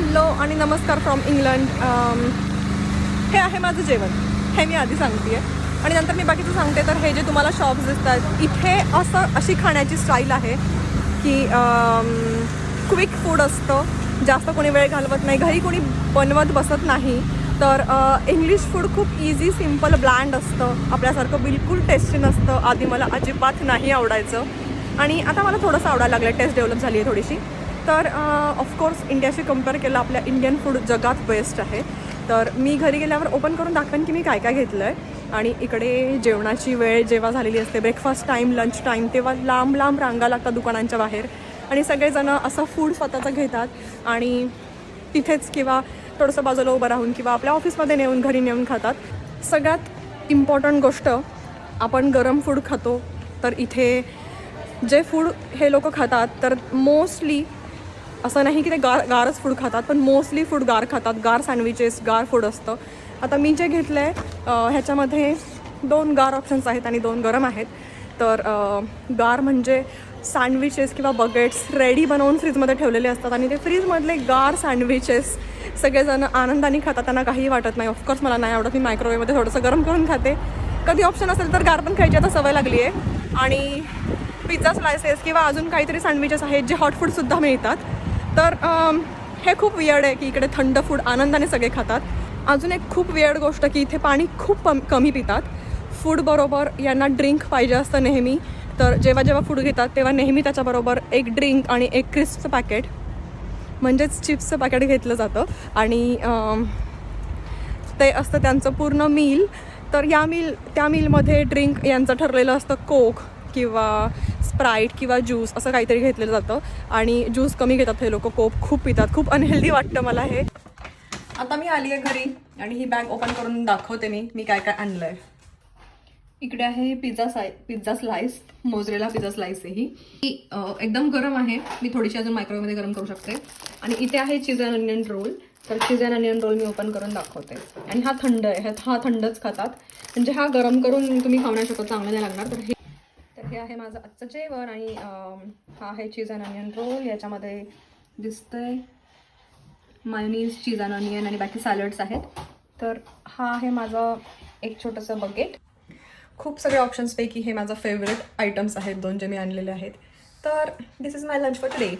Hello आणि नमस्कार from England um, हे आहे माझं जेवण. हे मी आधी सांगते आणि नंतर मी बाकीचं सांगते. तर हे जे तुम्हाला शॉप्स दिसतात इथे असं अशी खाण्याची स्टाईल आहे की um, क्विक फूड असतं. जास्त कोणी वेळ घालवत नाही. घरी कोणी बनवत बसत नाही. तर इंग्लिश फूड खूप इझी सिंपल ब्लँड असतं. आपल्यासारखं बिलकुल टेस्टी नसतं. आधी मला अजिबात नाही आवडायचं. आणि आता मला थोडंसं आवडायला लागलं टेस्ट डेव्हलप झाली आहे थोडीशी. तर ऑफकोर्स इंडियाशी कंपेअर केलं आपल्या इंडियन फूड जगात बेस्ट आहे. तर मी घरी गेल्यावर ओपन करून दाखवेन की मी काय काय घेतलं आहे आणि इकडे जेवणाची वेळ जेव्हा झालेली असते ब्रेकफास्ट टाईम लंच टाईम तेव्हा लांब लांब रांगा लागतात दुकानांच्या बाहेर. आणि सगळेजणं असं फूड स्वतःचं घेतात. आणि तिथेच किंवा थोडंसं बाजूला उभं राहून किंवा आपल्या ऑफिसमध्ये नेऊन घरी नेऊन खातात. सगळ्यात इम्पॉर्टंट गोष्ट आपण गरम फूड खातो. तर इथे जे फूड हे लोक खातात तर मोस्टली असं नाही की ते गार गारच फूड खातात पण मोस्टली फूड गार खातात. गार सँडविचेस गार फूड असतं. आता मी जे घेतलं आहे ह्याच्यामध्ये दोन गार ऑप्शन्स आहेत आणि दोन गरम आहेत. तर गार म्हणजे सँडविचेस किंवा बकेट्स रेडी बनवून फ्रीजमध्ये ठेवलेले असतात आणि ते फ्रीजमधले गार सँडविचेस सगळेजण आनंदाने खातात त्यांना काही वाटत नाही. ऑफकोर्स मला नाही आवडत मी मायक्रोवेवमध्ये थोडंसं गरम करून खाते. कधी ऑप्शन असेल तर गार पण खायची आता सवय लागली आहे आणि पिझ्झा स्लायसेस किंवा अजून काहीतरी सँडविचेस आहेत जे हॉट फूडसुद्धा मिळतात. तर हे खूप वियर्ड आहे की इकडे थंड फूड आनंदाने सगळे खातात. अजून एक खूप वियर्ड गोष्ट की इथे पाणी खूप कम कमी पितात. फूडबरोबर यांना ड्रिंक पाहिजे असतं नेहमी. तर जेव्हा जेव्हा फूड घेतात तेव्हा नेहमी त्याच्याबरोबर एक ड्रिंक आणि एक क्रिस्पचं पॅकेट म्हणजेच चिप्सचं पॅकेट घेतलं जातं. आणि ते असतं त्यांचं पूर्ण मील तर या मील त्या मीलमध्ये ड्रिंक यांचं ठरलेलं असतं कोक किंवा स्प्राईट किंवा ज्यूस असं काहीतरी घेतलेलं जातं. आणि ज्यूस कमी घेतात हे लोक कोप खूप पितात. खूप अनहेल्दी वाटतं मला हे. आता मी आली आहे घरी आणि ही बॅग ओपन करून दाखवते मी. मी काय काय आणलं आहे इकडे आहे पिझ्झा साय pizza slice mozzarella pizza slice आहे ही. एकदम गरम आहे. मी थोडीशी अजून मायक्रोवेमध्ये गरम करू शकते. आणि इथे आहे चीज अँड अनियन रोल तर चीज अँड अनियन रोल मी ओपन करून दाखवते. आणि हा थंड आहे. हा थंडच खातात. म्हणजे हा गरम करून तुम्ही खाऊ नाही शकत. चांगला नाही लागणार. तर हे आहे माझं आजचं जेवण आणि हा आहे चीज अँड अनियन रोल याच्यामध्ये दिसतंय मायोनीज चीज अँड अनियन आणि बाकी सॅलड्स आहेत. तर हा आहे माझं एक छोटंसं बकेट खूप सगळ्या ऑप्शन्सपैकी हे माझं फेवरेट आयटम्स आहेत दोन जे मी आणलेले आहेत. तर this is my lunch for today